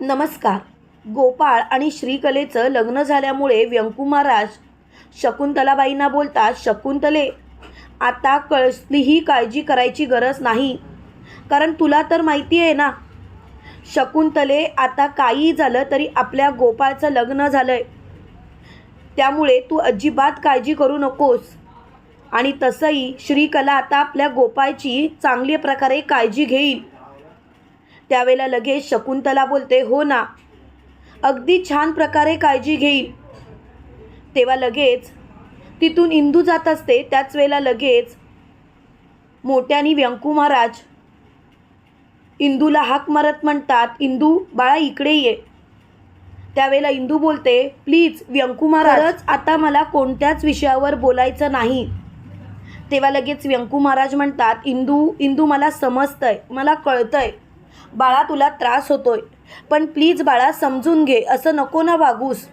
नमस्कार. गोपाळ आणि श्रीकलेचं लग्न झाल्यामुळे व्यंकू महाराज शकुंतलाबाईंना बोलतात शकुंतले आता कसलीही काळजी करायची गरज नाही. कारण तुला तर माहिती आहे ना शकुंतले आता काही झालं तरी आपल्या गोपाळचं लग्न झालं आहे त्यामुळे तू अजिबात काळजी करू नकोस. आणि तसंही श्रीकला आता आपल्या गोपाळची चांगल्या प्रकारे काळजी घेईल. त्यावेळेला लगेच शकुंतला बोलते हो ना अगदी छान प्रकारे काळजी घेईल. तेव्हा लगेच तिथून इंदू जात असते. त्याच वेळेला लगेच मोठ्यानी व्यंकू महाराज इंदूला हाक मारत म्हणतात इंदू बाळा इकडे ये. त्यावेळेला इंदू बोलते प्लीज व्यंकू महाराज आता मला कोणत्याच विषयावर बोलायचं नाही. तेव्हा लगेच व्यंकू महाराज म्हणतात इंदू इंदू मला समजतंय मला कळतंय. बाळा तुला त्रास होतोय. पण प्लीज बाळा समजून घे असं नको ना वागूस.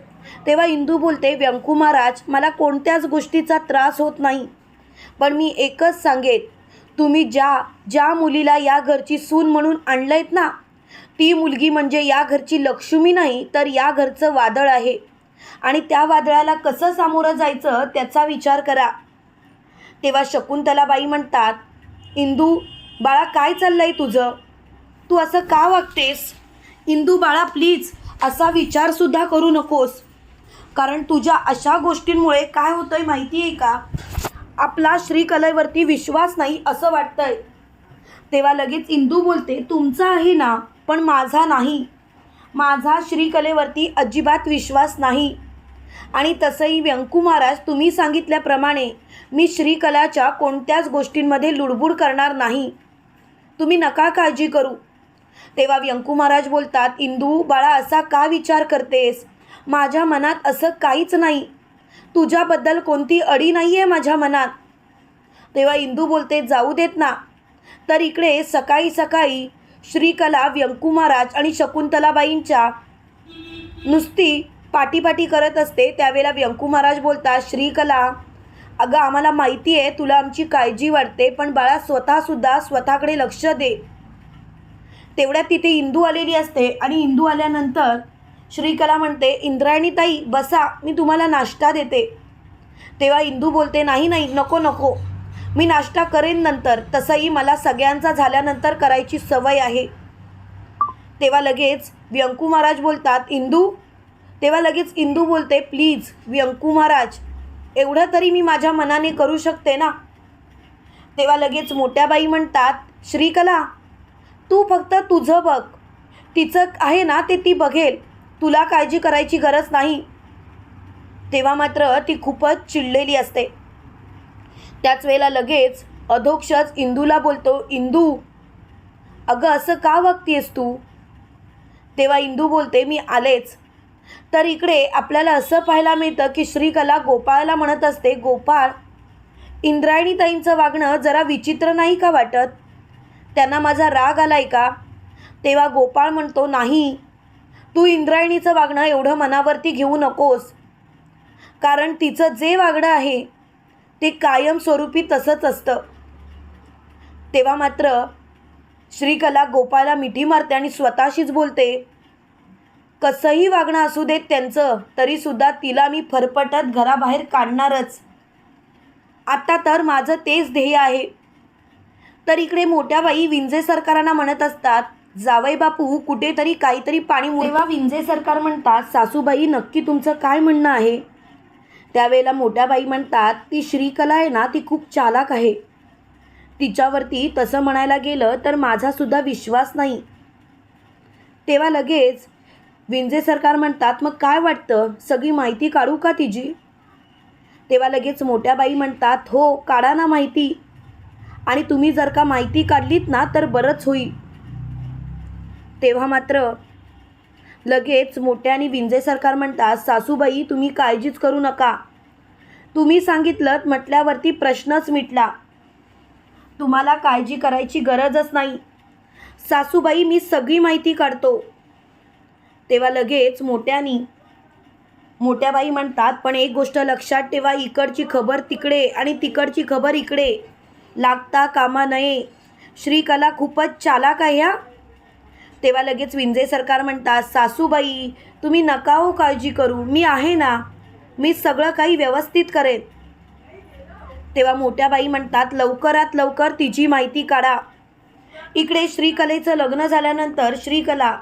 तेव्हा इंदू बोलते व्यंकू महाराज मला कोणत्याच गोष्टीचा त्रास होत नाही. पण मी एकच सांगेन तुम्ही ज्या ज्या मुलीला या घरची सून म्हणून आणलंयत ना ती मुलगी म्हणजे या घरची लक्ष्मी नाही तर या घरचं वादळ आहे. आणि त्या वादळाला कसं सामोरं जायचं त्याचा विचार करा. तेव्हा शकुंतलाबाई म्हणतात इंदू बाळा काय चाललं आहे तुझं? तू असं का वागतेस? इंदू बाळा प्लीज असा विचारसुद्धा करू नकोस. कारण तुझ्या अशा गोष्टींमुळे काय होतंय माहिती आहे का? आपला श्रीकलेवरती विश्वास नाही असं वाटतंय. तेव्हा लगेच इंदू बोलते तुमचा आहे ना पण माझा नाही. माझा श्रीकलेवरती अजिबात विश्वास नाही. आणि तसंही व्यंकू महाराज तुम्ही सांगितल्याप्रमाणे मी श्रीकलाच्या कोणत्याच गोष्टींमध्ये लुडबुड करणार नाही. तुम्ही नका काळजी करू. तेव्हा व्यंकू महाराज बोलतात इंदू बाळा असा का विचार करतेस? माझ्या मनात असं काहीच नाही. तुझ्याबद्दल कोणती अडी नाही आहे माझ्या मनात. तेव्हा इंदू बोलते जाऊ देत ना. तर इकडे सकाळी सकाळी श्रीकला व्यंकू महाराज आणि शकुंतलाबाईंच्या नुसती पाटीपाटी करत असते. त्यावेळेला व्यंकू महाराज बोलतात श्रीकला अगं आम्हाला माहिती आहे तुला आमची काळजी वाटते पण बाळा स्वतःसुद्धा स्वतःकडे लक्ष दे. तेवढ्यात तिथे इंदू आलेली असते आणि इंदू आल्यानंतर श्रीकला म्हणते इंद्रायणीताई बसा मी तुम्हाला नाश्ता देते. तेव्हा इंदू बोलते नाही नाही नको नको. मी नाश्ता करेन नंतर. तसंही मला सगळ्यांचा झाल्यानंतर करायची सवय आहे. तेव्हा लगेच व्यंकू महाराज बोलतात इंदू? तेव्हा लगेच इंदू बोलते प्लीज व्यंकू महाराज एवढं तरी मी माझ्या मनाने करू शकते ना? तेव्हा लगेच मोठ्या बाई म्हणतात श्रीकला तू फक्त तुझं बघ. तिचं आहे ना ते ती बघेल. तुला काळजी करायची गरज नाही. तेव्हा मात्र ती खूपच चिडलेली असते. त्याच वेळेला लगेच अधोक्षच इंदूला बोलतो इंदू अगं असं का वागतीयस तू? तेव्हा इंदू बोलते मी आलेच. तर इकडे आपल्याला असं पाहायला मिळतं की श्रीकला गोपाळला म्हणत असते गोपाळ इंद्रायणीताईंचं वागणं जरा विचित्र नाही का वाटत? त्यांना माझा राग आलाय का? तेव्हा गोपाळ म्हणतो नाही तू इंद्रायणीचं वागणं एवढं मनावरती घेऊ नकोस. कारण तिचं जे वागणं आहे ते कायमस्वरूपी तसंच असतं. तेव्हा मात्र श्रीकला गोपाळला मिठी मारते आणि स्वतःशीच बोलते कसंही वागणं असू देत त्यांचं तरीसुद्धा तिला मी फरफटत घराबाहेर काढणारच. आता तर माझं तेच ध्येय आहे. तर इकडे मोठ्या बाई विंजे सरकारांना म्हणत असतात जावई बापू कुठेतरी काहीतरी पाणी मुर-" तेव्हा विंजे सरकार म्हणतात सासूबाई नक्की तुमचं काय म्हणणं आहे? त्यावेळेला मोठ्याबाई म्हणतात ती श्रीकला आहे ना ती खूप चालाक आहे. तिच्यावरती तसं म्हणायला गेलं तर माझासुद्धा विश्वास नाही. तेव्हा लगेच विंजे सरकार म्हणतात मग काय वाटतं? सगळी माहिती काढू का तिची? तेव्हा लगेच मोठ्याबाई म्हणतात हो काढा ना माहिती. आणि तुम्ही जर का माहिती काढलीत ना तर बरंच होईल. तेव्हा मात्र लगेच मोठ्याने विंजे सरकार म्हणतात सासूबाई तुम्ही काळजीच करू नका. तुम्ही सांगितलं म्हटल्यावरती प्रश्नच मिटला. तुम्हाला काळजी करायची गरजच नाही. सासूबाई मी सगळी माहिती काढतो. तेव्हा लगेच मोठ्यानी मोठ्या बाई म्हणतात पण एक गोष्ट लक्षात ठेवा इकडची खबर तिकडे आणि तिकडची खबर इकडे. लागता कामा नये. श्रीकला खूपच चालाक आहे ह्या तेव्हा लगेच विंजे सरकार म्हणतात सासूबाई तुम्ही नका हो काळजी करू. मी आहे ना. मी सगळं काही व्यवस्थित करेन. तेव्हा मोठ्या बाई म्हणतात लवकरात लवकर तिची माहिती काढा. इकडे श्रीकलेचं लग्न झाल्यानंतर श्रीकला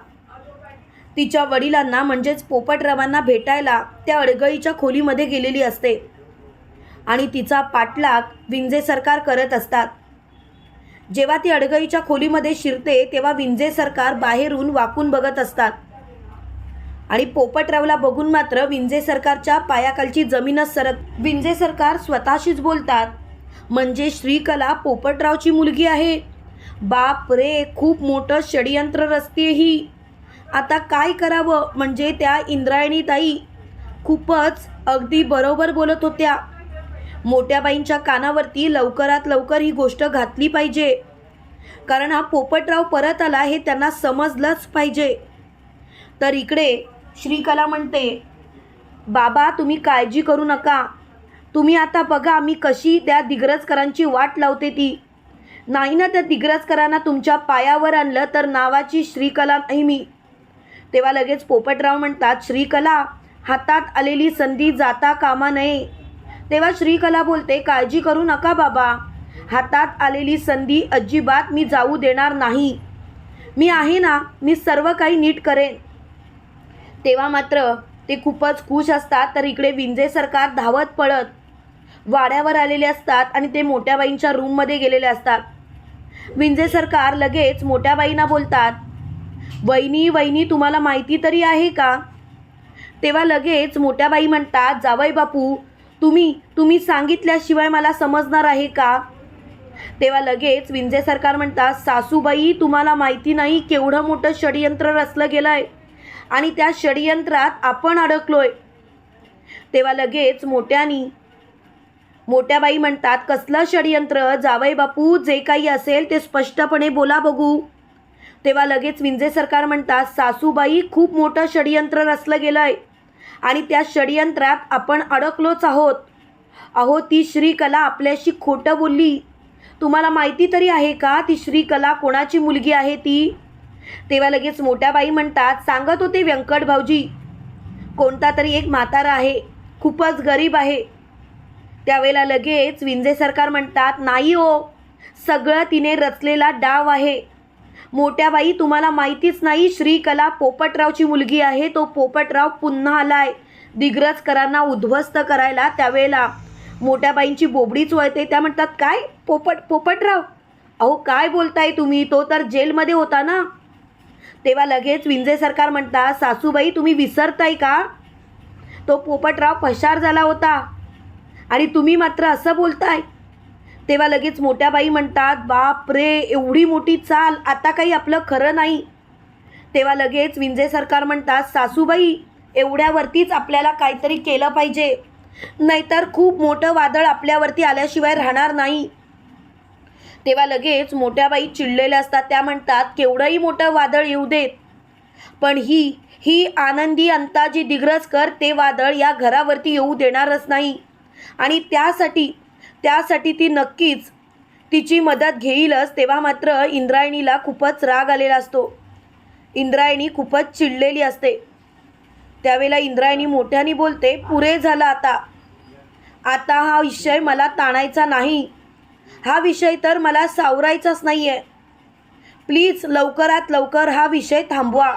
तिच्या वडिलांना म्हणजेच पोपटरावांना भेटायला त्या अडगळीच्या खोलीमध्ये गेलेली असते. आणि तिचा पाठलाग विंजे सरकार करत असतात. जेव्हा ती अडगळीच्या खोलीमध्ये शिरते तेव्हा विंजे सरकार बाहेरून वाकून बघत असतात. आणि पोपटरावला बघून मात्र विंजे सरकारच्या पायाखालची जमीनच सरक विंजे सरकार स्वतःशीच बोलतात म्हणजे श्रीकला पोपटरावची मुलगी आहे? बाप रे खूप मोठं षडयंत्र रचते ही. आता काय करावं? म्हणजे त्या इंद्रायणीताई खूपच अगदी बरोबर बोलत होत्या. मोठ्याबाईंच्या कानावरती लवकरात लवकर ही गोष्ट घातली पाहिजे. कारण हा पोपटराव परत आला हे त्यांना समजलंच पाहिजे. तर इकडे श्रीकला म्हणते बाबा तुम्ही काळजी करू नका. तुम्ही आता बघा मी कशी त्या दिग्रजकरांची वाट लावते ती. नाही ना त्या दिग्रजकरांना तुमच्या पायावर आणलं तर नावाची श्रीकला नाही मी. तेव्हा लगेच पोपटराव म्हणतात श्रीकला हातात आलेली संधी जाता कामा नये. तेव्हा श्रीकला बोलते काळजी करू नका बाबा. हातात आलेली संधी अजिबात मी जाऊ देणार नाही. मी आहे ना मी सर्व काही नीट करेन. तेव्हा मात्र ते खूपच खुश असतात तर इकडे विंजे सरकार धावत पळत वाड्यावर आलेले असतात आणि ते मोठ्याबाईंच्या रूममध्ये गेलेले असतात. विंजे सरकार लगेच मोठ्याबाईंना बोलतात वहिनी वहिनी तुम्हाला माहिती तरी आहे का? तेव्हा लगेच मोठ्याबाई म्हणतात जावई बापू तुम्ही तुम्ही सांगितल्याशिवाय मला समजणार आहे का? तेव्हा लगेच विंजे सरकार म्हणतात सासूबाई तुम्हाला माहिती नाही केवढं मोठं षडयंत्र रचलं गेलं आहे आणि त्या षडयंत्रात आपण अडकलोय. तेव्हा लगेच मोठ्यानी मोठ्या बाई म्हणतात कसलं षडयंत्र? जावई बापू जे काही असेल ते स्पष्टपणे बोला बघू. तेव्हा लगेच विंजे सरकार म्हणतात सासूबाई खूप मोठं षडयंत्र रचलं गेलं आहे आणि त्या षडयंत्रात आपण अडकलोच आहोत. अहो ती श्रीकला आपल्याशी खोटं बोलली. तुम्हाला माहिती तरी आहे का ती श्रीकला कोणाची मुलगी आहे ती? तेव्हा लगेच मोठ्या बाई म्हणतात सांगत होते व्यंकट भाऊजी कोणता तरी एक म्हातारा आहे खूपच गरीब आहे. त्यावेळेला लगेच विंजे सरकार म्हणतात नाही हो सगळं तिने रचलेला डाव आहे. मोठ्या बाई तुम्हाला माहितीच नाही श्रीकला पोपटरावची मुलगी आहे. तो पोपटराव पुन्हा आलाय. दिग्रजकरांना उद्ध्वस्त करायला त्यावेळेला. मोठ्या बाईंची बोबडीच वळते त्या म्हणतात काय? पोपट पोपटराव? अहो काय बोलताय तुम्ही? तो तर जेलमध्ये होता ना. तेव्हा लगेच विंजे सरकार म्हणतात सासूबाई तुम्ही विसरताय का? तो पोपटराव पशार झाला होता. आणि तुम्ही मात्र असं बोलताय? तेव्हा लगेच मोठ्या बाई म्हणतात बाप रे एवढी मोठी चाल आता काही आपलं खरं नाही. तेव्हा लगेच विंजे सरकार म्हणतात सासूबाई एवढ्यावरतीच आपल्याला काहीतरी केलं पाहिजे. नाहीतर खूप मोठं वादळ आपल्यावरती आल्याशिवाय राहणार नाही. तेव्हा लगेच मोठ्या बाई चिडलेल्या असतात त्या म्हणतात केवढंही मोठं वादळ येऊ देत पण ही ही आनंदी अंताजी दिग्रजकर ते वादळ या घरावरती येऊ देणारच नाही. आणि त्यासाठी त्यासाठी ती नक्कीच तिची मदत घेईलच तेव्हा मात्र इंद्रायणीला खूपच राग आलेला असतो. इंद्रायणी खूपच चिडलेली असते. त्यावेळेला इंद्रायणी मोठ्याने बोलते पुरे झालं आता. आता हा विषय मला ताणायचा नाही. हा विषय तर मला सावरायचाच नाही आहे प्लीज लवकरात लवकर हा विषय थांबवा.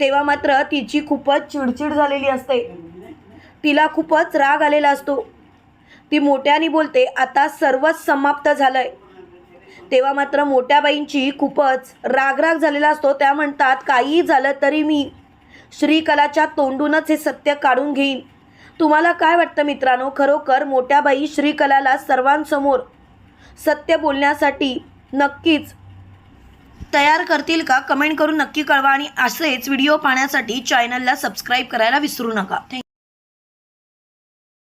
तेव्हा मात्र तिची खूपच चिडचिड झालेली असते. तिला खूपच राग आलेला असतो. ती मोठ्याने बोलते आता सर्वच समाप्त झालंय. तेव्हा मात्र मोठ्याबाईंची खूपच रागराग झालेला असतो. त्या म्हणतात काहीही झालं तरी मी श्रीकलाच्या तोंडूनच हे सत्य काढून घेईन. तुम्हाला काय वाटतं मित्रांनो? खरोखर मोठ्या बाई श्रीकलाला सर्वांसमोर सत्य बोलण्यासाठी नक्कीच तयार करतील का? कमेंट करून नक्की कळवा आणि असेच व्हिडिओ पाहण्यासाठी चॅनलला सबस्क्राईब करायला विसरू नका. थँक्यू